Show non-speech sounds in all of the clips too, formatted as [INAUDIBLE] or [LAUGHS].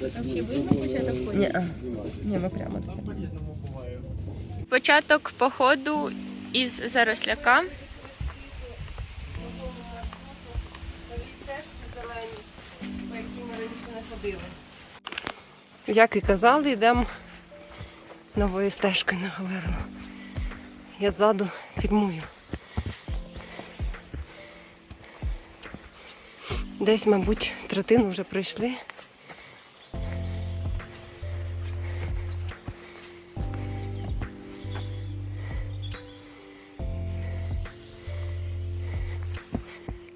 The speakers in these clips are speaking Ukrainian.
Взагалі видно початок Ні, ходити? а. Ні, ми прямо тут. Початок походу із заросляка. Як і казали, йдемо новою стежкою на Говерло. Я ззаду фільмую. Десь, мабуть, третину вже пройшли.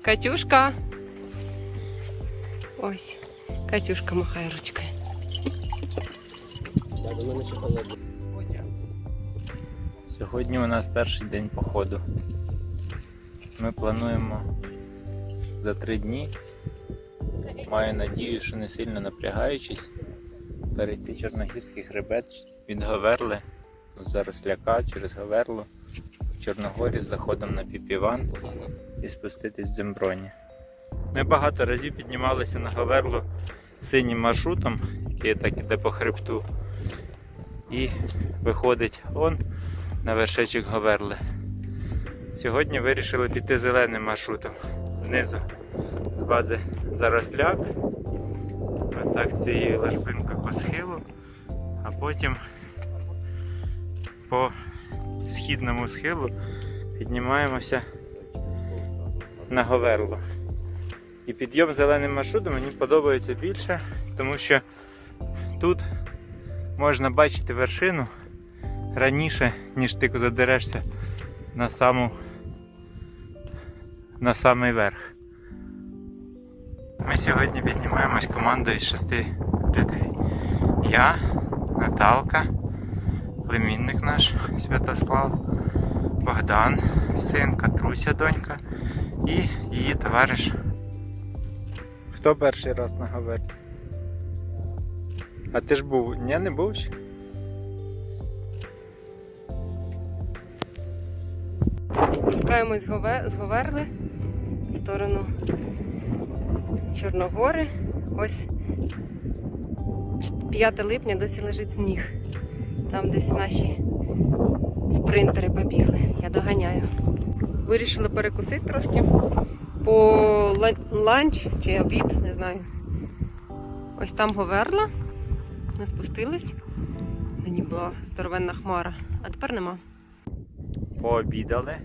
Катюшка. Ось. Катюшка махає ручкою. Сьогодні у нас перший день походу. Ми плануємо за три дні. Маю надію, що не сильно напрягаючись, перейти Чорногірський хребет від Говерли з Заросляка через Говерлу в Чорногорі заходом на Піпіван і спуститись в Дземброні. Ми багато разів піднімалися на Говерлу синім маршрутом, який так іде по хребту. І виходить он на вершечок Говерли. Сьогодні вирішили піти зеленим маршрутом. Знизу з бази Заросляк. Отак цією ложбинкою по схилу, а потім по східному схилу піднімаємося на Говерло. І підйом зеленим маршрутом мені подобається більше, тому що тут можна бачити вершину раніше, ніж ти задерешся на саму на самий верх. Ми сьогодні піднімаємось командою з шести людей. Я, Наталка, племінник наш Святослав, Богдан, син, Катруся, донька і її товариш. Хто перший раз на Говерлі? А ти ж був? Ні, не був ще? Спускаємось з Говерли в сторону Чорногори. Ось 5 липня досі лежить сніг. Там десь наші спринтери побігли. Я доганяю. Вирішили перекусити трошки по ланч чи обід, не знаю. Ось там Говерла. Ми спустились. Нині була здоровенна хмара, а тепер нема. Пообідали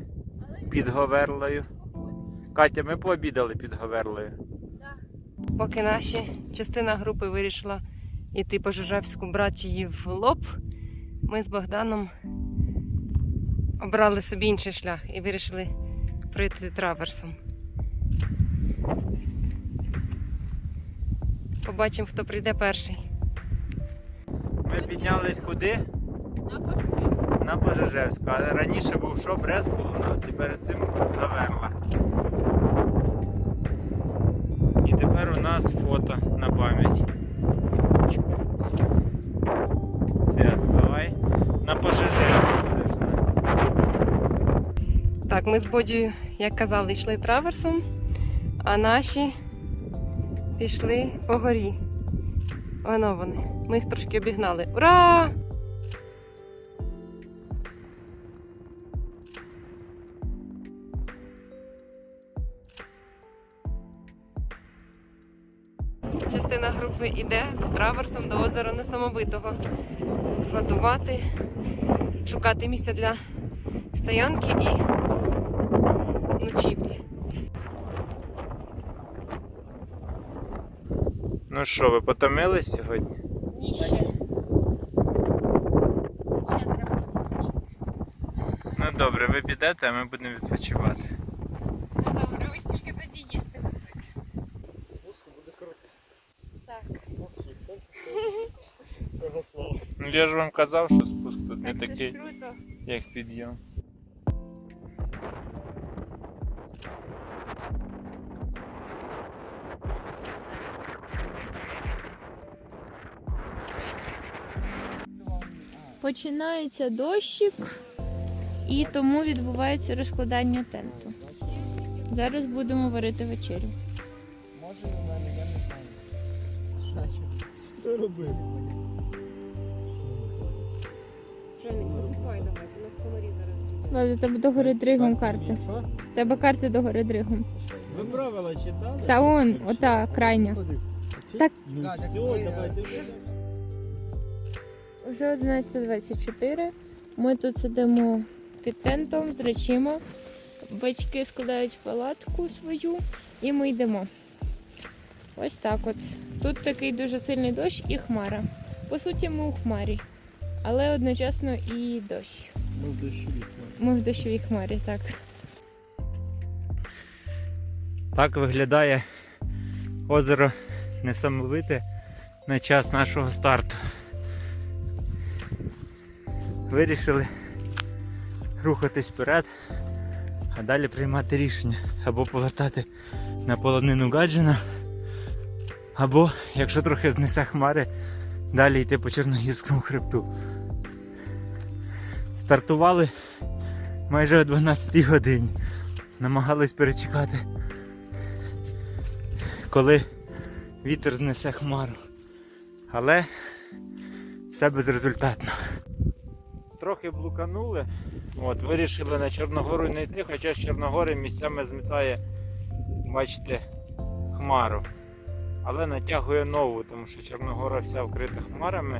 під Говерлою. Катя, ми пообідали під Говерлою. Поки наші частина групи вирішила йти по Жужевську брати її в лоб, ми з Богданом обрали собі інший шлях і вирішили пройти траверсом. Побачимо, хто прийде перший. Ми піднялись куди? На Пожежевську. А раніше був що Брескул у нас і перед цим Говерла. І тепер у нас фото на пам'ять. Все, давай. На Пожежевську будеш. так? Так, ми з Бодією, як казали, йшли траверсом, а наші пішли по горі. Воно вони. Ми їх трошки обігнали. Ура! Частина групи йде траверсом до озера Несамовитого. Готувати, шукати місця для стоянки і ночівлі. Ну що, ви потомились сьогодні? Ні, ще. Ще треба стільки. Ну добре, ви підете, а ми будемо відпочивати. Ну добре, ви тільки тоді їсти. Спуску буде круто. Так. Мовчи, Цього слова. Ну я ж вам казав, що спуск тут не Так, це ж такий, круто. Як підйом. Починається дощик, і тому відбувається розкладання тенту. Зараз будемо варити вечерю. Може в мене, я не знаю. Що робити? Ладно, тебе до гори дригом карти. Що? Тебе карти до гори дригом. Ви правила читали? Та он, ота крайня. Так. Ну все. Вже 11.24. Ми тут сидимо під тентом з речима. Батьки складають палатку свою і ми йдемо. Ось так от. Тут такий дуже сильний дощ і хмара. По суті, ми у хмарі, але одночасно і дощ. Ми в дощові. Ми в дощовій хмарі, так. Так виглядає озеро несамовите на час нашого старту. Вирішили рухатись вперед, а далі приймати рішення або повертати на полонину Гаджина, або, якщо трохи знесе хмари, далі йти по Чорногірському хребту. Стартували майже о 12 годині. Намагались перечекати коли вітер знесе хмару. Але все безрезультатно. Трохи блуканули. От, вирішили на Чорногору не йти, хоча з Чорногори місцями змітає, бачите, хмару. Але натягує нову, тому що Чорногора вся вкрита хмарами,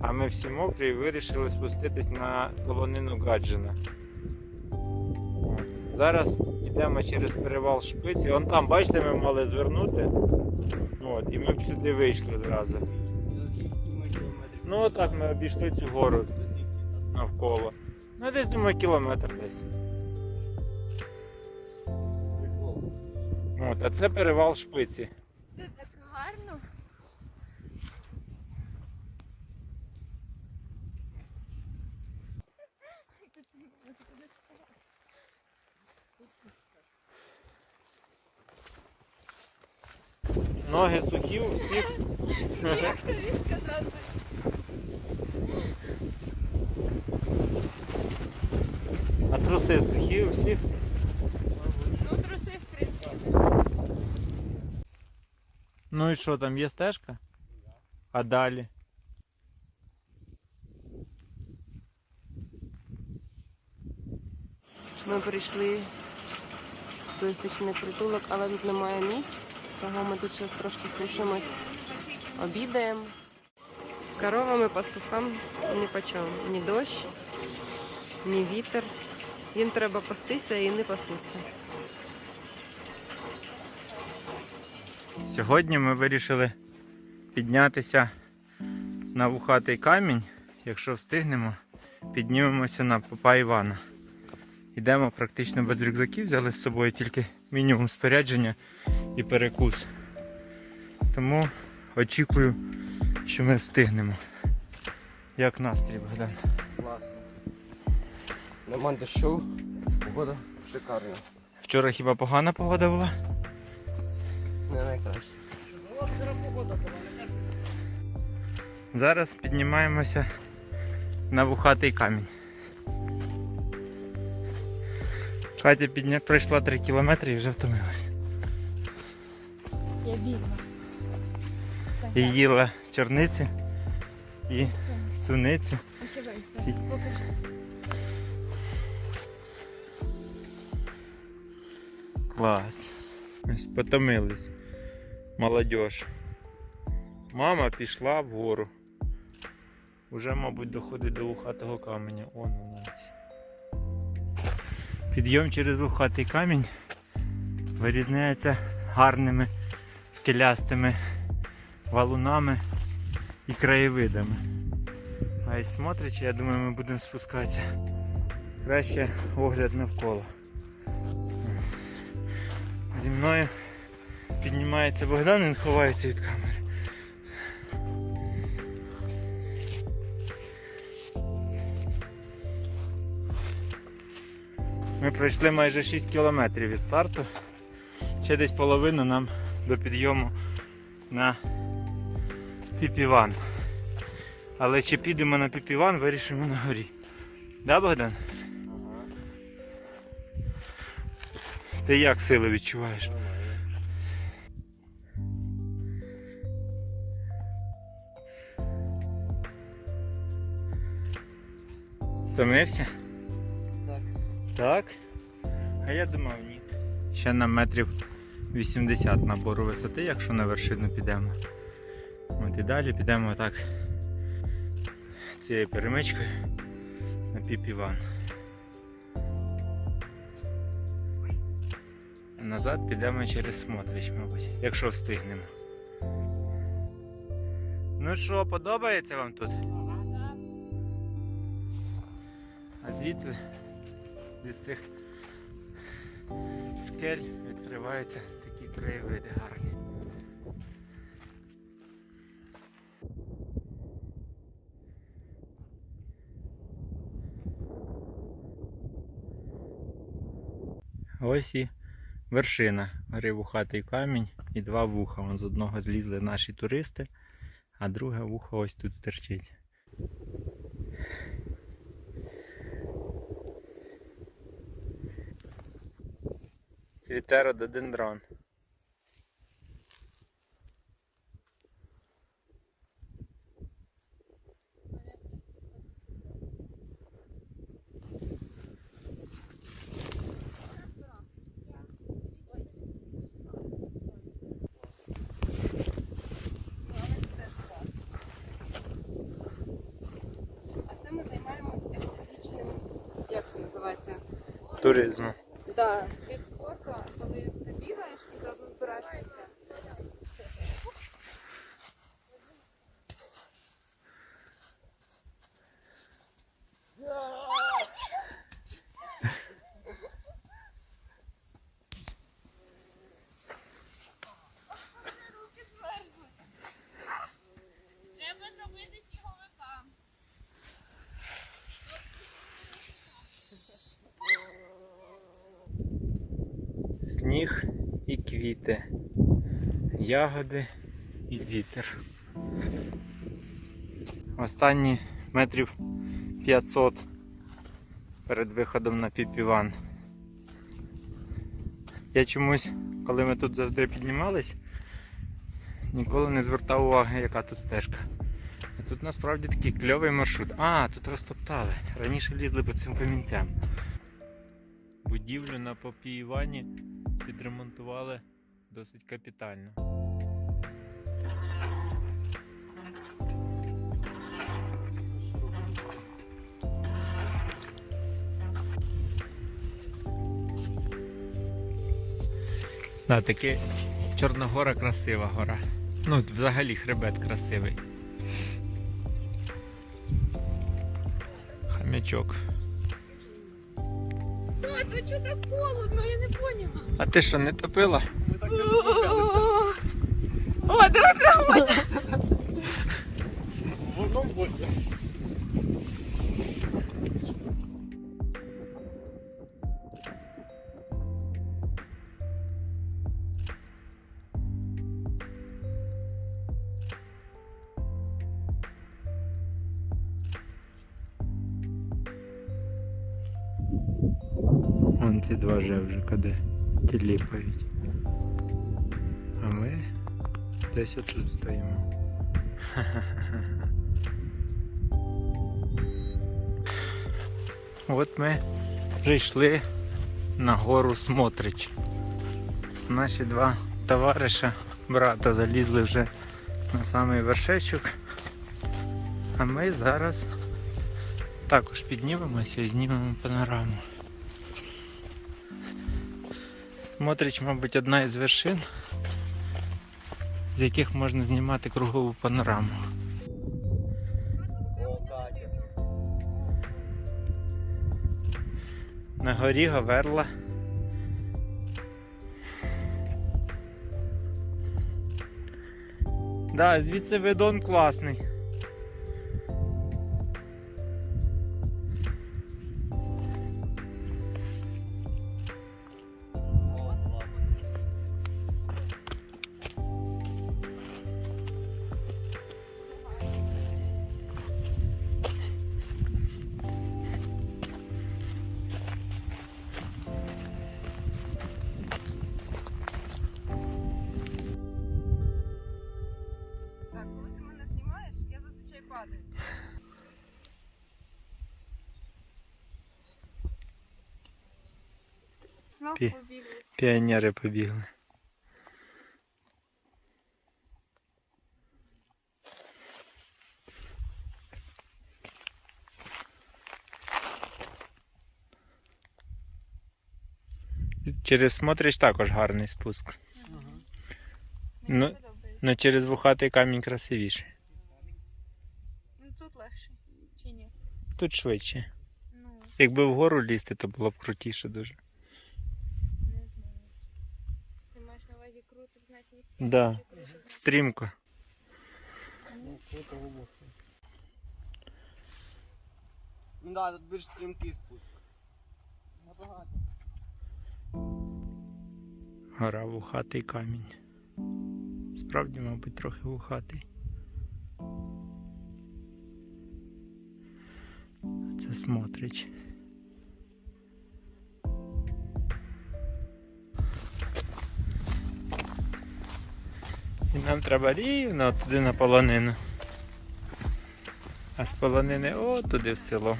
а ми всі мокрі і вирішили спуститись на полонину Гаджина. Зараз йдемо через перевал Шпиці. Вон там, бачите, ми мали звернути. От, і ми б сюди вийшли зразу. Ну отак ми обійшли цю гору навколо. Ну десь думаю кілометр десь. От, а це перевал Шпиці. Ноги сухі у всіх. Як тобі сказати? А труси сухі у всіх. Ну, труси, в принципі. Ну і що, там є стежка? А далі? Ми прийшли в туристичний притулок, але тут немає місць, того ми тут зараз трошки сушимось, обідаємо. Коровами, пастухам ні по чому. Ні дощ, ні вітер. Їм треба пастися і не пасуться. Сьогодні ми вирішили піднятися на вухатий камінь. Якщо встигнемо, піднімемося на попа Івана. Йдемо практично без рюкзаків, взяли з собою тільки мінімум спорядження і перекус. Тому очікую, що ми встигнемо. Як настрій, Богдан? Класно. Нема дощу, погода шикарна. Вчора хіба погана погода була? Не найкраще. Зараз піднімаємося на вухатий камінь. Катя підня... пройшла 3 кілометри і вже втомилась. Я. І їла чорниці і суниці. Клас. Ось потомились. Молодіж. Мама пішла вгору. Уже, мабуть, доходить до вухатого каменя. Он вона десь. Підйом через вухатий камінь вирізняється гарними скелястими валунами і краєвидами. А й смотрячи, я думаю, ми будемо спускатися. Краще огляд навколо. Зі мною піднімається Богдан, він ховається від камери. Ми пройшли майже 6 кілометрів від старту. Ще десь половину нам до підйому на піпіван. Але чи підемо на піпіван, вирішимо на горі. Да, Богдан? Ти як сили відчуваєш? Втомився? Так. Так? А я думав ні. Ще на метрів. 80 набору висоти, якщо на вершину підемо. От і далі підемо так цією перемичкою на піп-іван. Назад підемо через Смотрич, мабуть, якщо встигнемо. Ну що, подобається вам тут? А звідси зі цих скель відкриваються краєвиди гарні. Ось і вершина гори вухатий камінь і два вуха. Вон з одного злізли наші туристи, а друге вухо ось тут стерчить. Цвіте рододендрон. А це ми займаємося екологічним, як це називається? Туризму. Да, від спорту, коли ти бігаєш і заодно збираєш сміття. Треба зробити сніговика. Сніг і квіти, ягоди і вітер. Останні метрів 500 перед виходом на піпіван. Я чомусь, коли ми тут завжди піднімались, ніколи не звертав уваги, яка тут стежка. Тут насправді такий кльовий маршрут. А, тут розтоптали. Раніше лізли по цим камінцям. Будівлю на Попіївані підремонтували досить капітально. Да, таки Чорногора красива гора. Ну, взагалі хребет красивий. Хам'ячок. А то чого так холодно, я не поняла. А ти що, не топила? О, дивись, Воно буде. Вон ці два жевжика, де тіліпають. А ми десь отут стоїмо. [LAUGHS] От ми прийшли на гору Смотрич. Наші два товариша, брата, залізли вже на самий вершечок. А ми зараз також піднімемося і знімемо панораму. Смотрич, мабуть, одна із вершин, з яких можна знімати кругову панораму. На горі Гаверла. Да, звідси видон класний. Знов Пі- побігли. Піонери побігли. Через смотриш також гарний спуск. Мені Ну. Ну через вухатий камінь красивіший. Ну тут легше. Чи ні? Тут швидше. Ну, Якби вгору лізти, то було б крутіше дуже. не знаю. Ти маєш на увазі круто, значить не стрімко, Да. Стрімко. Ну да, тут більш стрімкий спуск. Набагато. Гора вухатий камінь. Справді, мабуть, трохи вухатий. Це смотрич. Нам треба рівно туди на полонину. А з полонини о туди в село.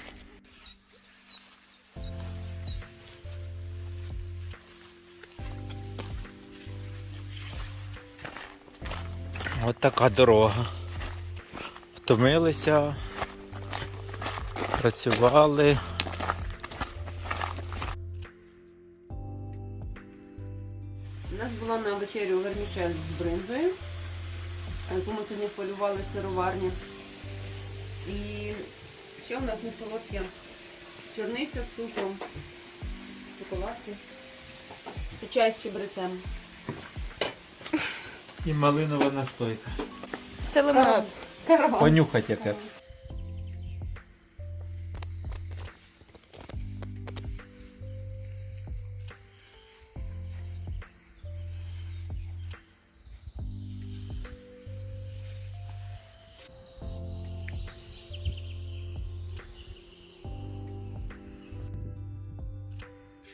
От така дорога. Втомилися, працювали. У нас була на вечерю вермішель з бринзою, яку ми сьогодні полювали в сироварні. І ще у нас не солодке чорниця з цукром, шоколадки. і чай з чебрецем. І малинова настойка. Це лимонад. Понюхать яке.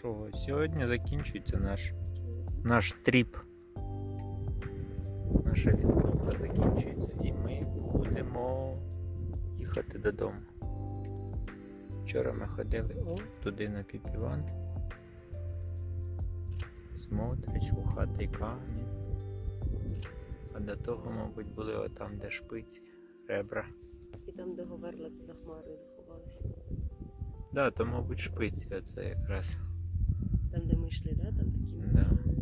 Що, сьогодні закінчується наш наш тріп. Наша відпустка закінчується і ми будемо їхати додому. Вчора ми ходили о, туди на піпіван. Смотрич, вухатий камінь. А до того, мабуть, були отам, де шпиці, ребра. І там, де говерла за хмарою заховалася. Да, то, мабуть, шпиці, а це якраз. Ми йшли, да? там такі. Да.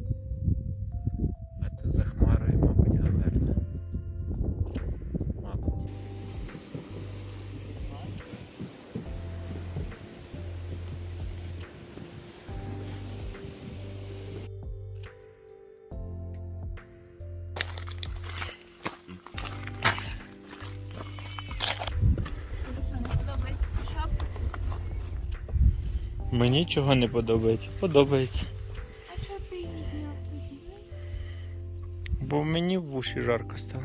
Мені чого не подобається? Подобається. А чого ти її зняв тоді? Бо мені в уші жарко стало.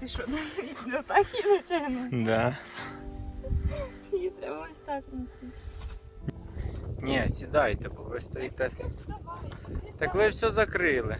Ти що, [LAUGHS] навіть так і натягнув? Да. Її треба ось так носити. Ні, сідайте, бо ви стоїте. Так ви все закрили.